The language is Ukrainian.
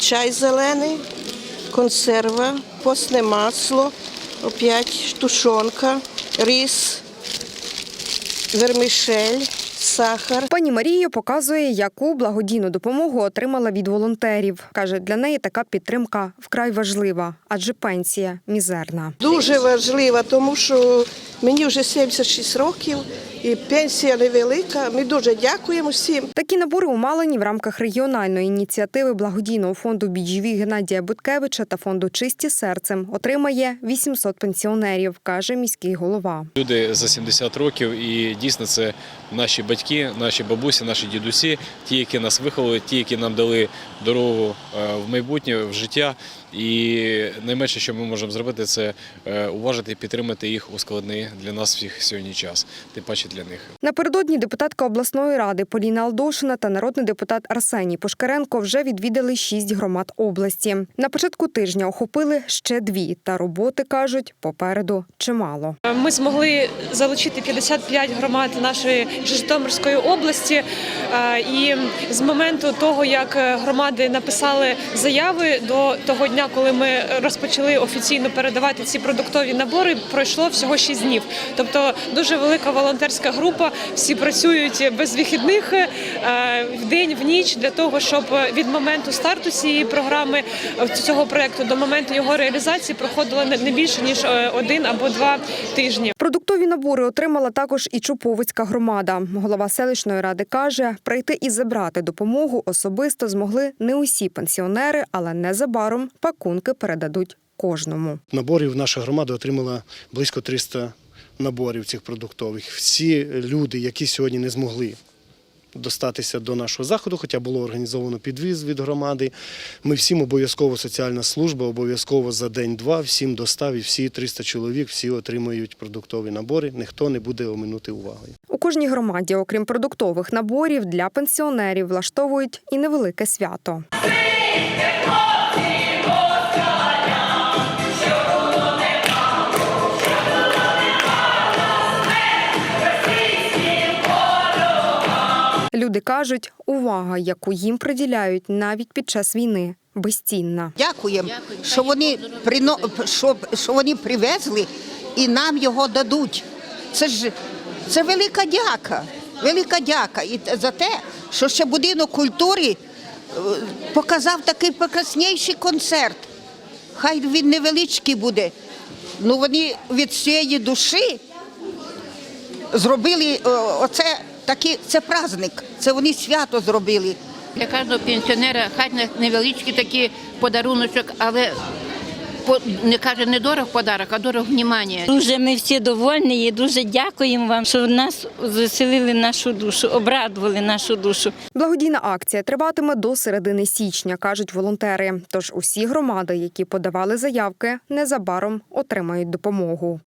чай зелений, консерва, постне масло, опять тушонка, рис, вермішель, сахар. Пані Марія показує, яку благодійну допомогу отримала від волонтерів. Каже, для неї така підтримка вкрай важлива, адже пенсія мізерна. Дуже важлива, тому що мені вже 76 років і пенсія невелика. Ми дуже дякуємо всім. Такі набори у Малині в рамках регіональної ініціативи благодійного фонду «Біджіві» Геннадія Буткевича та фонду Чисті серцем отримає 800 пенсіонерів, каже міський голова. Люди за 70 років, і дійсно це наші батьки, наші бабусі, наші дідусі, ті, які нас виховали, ті, які нам дали дорогу е, в майбутнє, в життя. І найменше, що ми можемо зробити, це е, уважити і підтримати їх у складний для нас всіх сьогодні час, тим паче для них. Напередодні депутатка обласної ради Поліна Алдошина та народний депутат Арсеній Пушкаренко вже відвідали шість громад області. На початку тижня охопили ще дві, та роботи кажуть попереду чимало. Ми змогли залучити 55 громад нашої Житомирської області. Е, І з моменту того, як громади написали заяви до того дня, коли ми розпочали офіційно передавати ці продуктові набори, пройшло всього 6 днів. Тобто дуже велика волонтерська група. Всі працюють без вихідних е, в день, в ніч для того, щоб від моменту старту цієї програми е, цього проекту до моменту його реалізації проходило не більше ніж е, один або два тижні. Продуктові набори отримала також і Чуповицька громада. Голова селищної ради каже, прийти і забрати допомогу особисто змогли не усі пенсіонери, але незабаром пакунки передадуть кожному. Наборів наша громада отримала близько 300 наборів цих продуктових. Всі люди, які сьогодні не змогли достатися до нашого заходу, хоча було організовано підвіз від громади. Ми всім обов'язково соціальна служба, обов'язково за день-два всім достав і всі 300 чоловік всі отримують продуктові набори. Ніхто не буде оминути увагою. У кожній громаді, окрім продуктових наборів, для пенсіонерів влаштовують і невелике свято. Люди кажуть, увага, яку їм приділяють навіть під час війни, безцінна. Дякуємо, що вони прино... що, що вони привезли і нам його дадуть. Це ж це велика дяка. Велика дяка. І за те, що ще будинок культури е, показав такий прекрасніший концерт. Хай він невеличкий буде. Ну вони від всієї душі зробили е, оце такий, це праздник. Це вони свято зробили. Для кожного пенсіонера хай не- невеличкий такий подаруночок, але не каже не дорог подарок, а дорог внимання. Дуже ми всі довольні і дуже дякуємо вам, що нас заселили нашу душу, обрадували нашу душу. Благодійна акція триватиме до середини січня, кажуть волонтери. Тож усі громади, які подавали заявки, незабаром отримають допомогу.